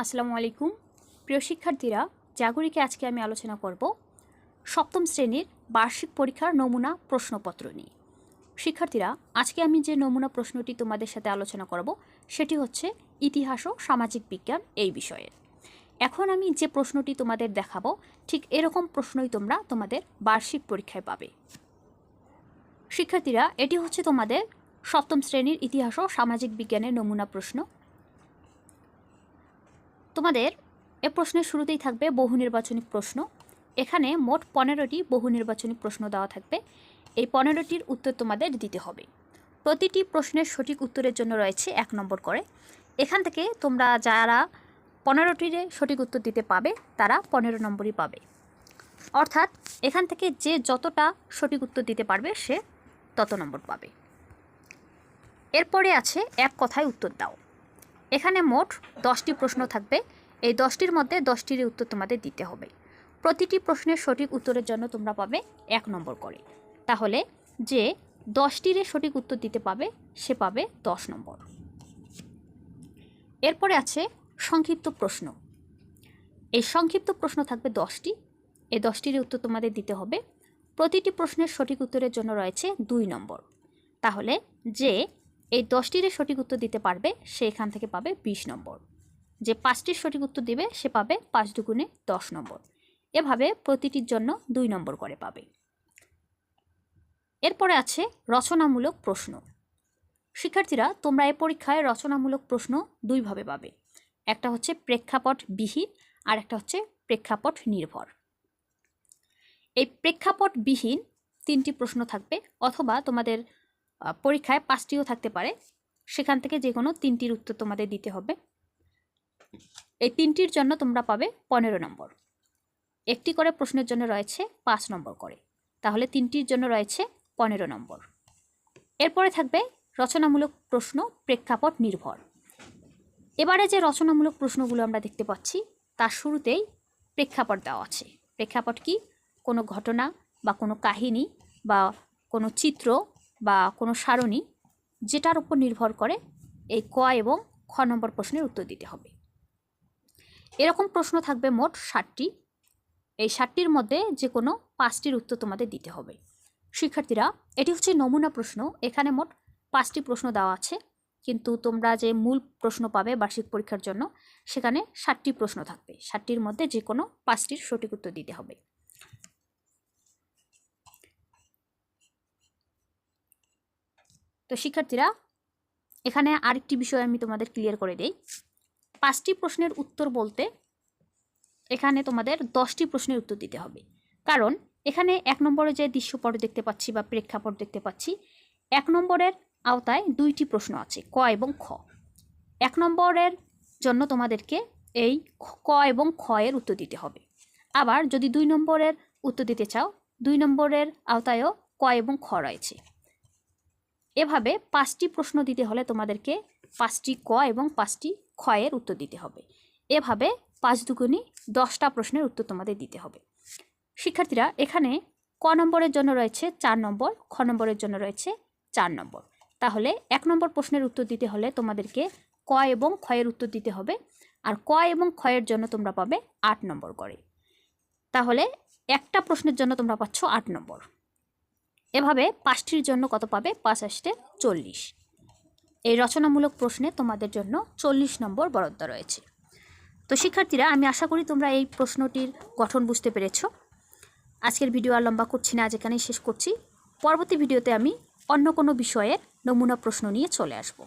আসসালামু আলাইকুম। প্রিয় শিক্ষার্থীরা, জাগরিকে আজকে আমি আলোচনা করব সপ্তম শ্রেণির বার্ষিক পরীক্ষার নমুনা প্রশ্নপত্র নিয়ে। শিক্ষার্থীরা, আজকে আমি যে নমুনা প্রশ্নটি তোমাদের সাথে আলোচনা করব, সেটি হচ্ছে ইতিহাস ও সামাজিক বিজ্ঞান এই বিষয়ে। এখন আমি যে প্রশ্নটি তোমাদের দেখাবো, ঠিক এরকম প্রশ্নই তোমরা তোমাদের বার্ষিক পরীক্ষায় পাবে। শিক্ষার্থীরা, এটি হচ্ছে তোমাদের সপ্তম শ্রেণির ইতিহাস ও সামাজিক বিজ্ঞানের নমুনা প্রশ্ন। তোমাদের এ প্রশ্নের শুরুতেই থাকবে বহু নির্বাচনী প্রশ্ন। এখানে মোট পনেরোটি বহু নির্বাচনী প্রশ্ন দেওয়া থাকবে। এই পনেরোটির উত্তর তোমাদের দিতে হবে। প্রতিটি প্রশ্নের সঠিক উত্তরের জন্য রয়েছে এক নম্বর করে। এখান থেকে তোমরা যারা পনেরোটির সঠিক উত্তর দিতে পাবে, তারা পনেরো নম্বরই পাবে। অর্থাৎ এখান থেকে যে যতটা সঠিক উত্তর দিতে পারবে, সে তত নম্বর পাবে। এরপরে আছে এক কথায় উত্তর দাও। এখানে মোট দশটি প্রশ্ন থাকবে। এই দশটির মধ্যে দশটির উত্তর তোমাদের দিতে হবে। প্রতিটি প্রশ্নের সঠিক উত্তরের জন্য তোমরা পাবে এক নম্বর করে। তাহলে যে দশটির সঠিক উত্তর দিতে পাবে, সে পাবে দশ নম্বর। এরপরে আছে সংক্ষিপ্ত প্রশ্ন। এই সংক্ষিপ্ত প্রশ্ন থাকবে দশটি। এই দশটির উত্তর তোমাদের দিতে হবে। প্রতিটি প্রশ্নের সঠিক উত্তরের জন্য রয়েছে দুই নম্বর। তাহলে যে এই দশটির সঠিক উত্তর দিতে পারবে, সে এখান থেকে পাবে বিশ নম্বর। যে পাঁচটির সঠিক উত্তর দিবে, সে পাবে পাঁচ দুগুণে দশ নম্বর। এভাবে প্রতিটির জন্য দুই নম্বর করে পাবে। এরপরে আছে রচনামূলক প্রশ্ন। শিক্ষার্থীরা, তোমরা এ পরীক্ষায় রচনামূলক প্রশ্ন দুইভাবে পাবে। একটা হচ্ছে প্রেক্ষাপট বিহীন, আর একটা হচ্ছে প্রেক্ষাপট নির্ভর। এই প্রেক্ষাপট বিহীন তিনটি প্রশ্ন থাকবে, অথবা তোমাদের পরীক্ষায় পাঁচটিও থাকতে পারে। সেখান থেকে যে কোনো তিনটির উত্তর তোমাদের দিতে হবে। এই তিনটির জন্য তোমরা পাবে পনেরো নম্বর। একটি করে প্রশ্নের জন্য রয়েছে পাঁচ নম্বর করে। তাহলে তিনটির জন্য রয়েছে পনেরো নম্বর। এরপরে থাকবে রচনামূলক প্রশ্ন প্রেক্ষাপট নির্ভর। এবারে যে রচনামূলক প্রশ্নগুলো আমরা দেখতে পাচ্ছি, তার শুরুতেই প্রেক্ষাপট দেওয়া আছে। প্রেক্ষাপট কি? কোনো ঘটনা বা কোনো কাহিনী বা কোনো চিত্র বা কোনো সারণী যেটার উপর নির্ভর করে এই ক এবং খ নম্বর প্রশ্নের উত্তর দিতে হবে। এরকম প্রশ্ন থাকবে মোট ষাটটি এই ষাটটির মধ্যে যে কোনো পাঁচটির উত্তর তোমাদের দিতে হবে। শিক্ষার্থীরা, এটি হচ্ছে নমুনা প্রশ্ন। এখানে মোট পাঁচটি প্রশ্ন দেওয়া আছে। কিন্তু তোমরা যে মূল প্রশ্ন পাবে বার্ষিক পরীক্ষার জন্য, সেখানে ষাটটি প্রশ্ন থাকবে। ষাটটির মধ্যে যে কোনো পাঁচটির সঠিক উত্তর দিতে হবে। তো শিক্ষার্থীরা, এখানে আরেকটি বিষয় আমি তোমাদের ক্লিয়ার করে দেই। পাঁচটি প্রশ্নের উত্তর বলতে এখানে তোমাদের দশটি প্রশ্নের উত্তর দিতে হবে। কারণ এখানে এক নম্বরে যে দৃশ্যপট দেখতে পাচ্ছি বা প্রেক্ষাপট দেখতে পাচ্ছি, এক নম্বরের আওতায় দুইটি প্রশ্ন আছে, ক এবং খ। এক নম্বরের জন্য তোমাদেরকে এই ক এবং খ এর উত্তর দিতে হবে। আবার যদি দুই নম্বরের উত্তর দিতে চাও, দুই নম্বরের আওতায়ও ক এবং খ রয়েছে। এভাবে পাঁচটি প্রশ্ন দিতে হলে তোমাদেরকে পাঁচটি ক এবং পাঁচটি ক্ষয়ের উত্তর দিতে হবে। এভাবে পাঁচ দুগুণি দশটা প্রশ্নের উত্তর তোমাদের দিতে হবে। শিক্ষার্থীরা, এখানে ক নম্বরের জন্য রয়েছে চার নম্বর, খ নম্বরের জন্য রয়েছে চার নম্বর। তাহলে এক নম্বর প্রশ্নের উত্তর দিতে হলে তোমাদেরকে ক এবং ক্ষয়ের উত্তর দিতে হবে আর ক এবং ক্ষয়ের জন্য তোমরা পাবে আট নম্বর করে। তাহলে একটা প্রশ্নের জন্য তোমরা পাচ্ছ আট নম্বর। এভাবে পাঁচটির জন্য কত পাবে? পাঁচ আসতে চল্লিশ। এই রচনামূলক প্রশ্নে তোমাদের জন্য চল্লিশ নম্বর বরাদ্দ রয়েছে। তো শিক্ষার্থীরা, আমি আশা করি তোমরা এই প্রশ্নটির গঠন বুঝতে পেরেছ। আজকের ভিডিও আর লম্বা করছি না, আজ এখানেই শেষ করছি। পরবর্তী ভিডিওতে আমি অন্য কোনো বিষয়ের নমুনা প্রশ্ন নিয়ে চলে আসব।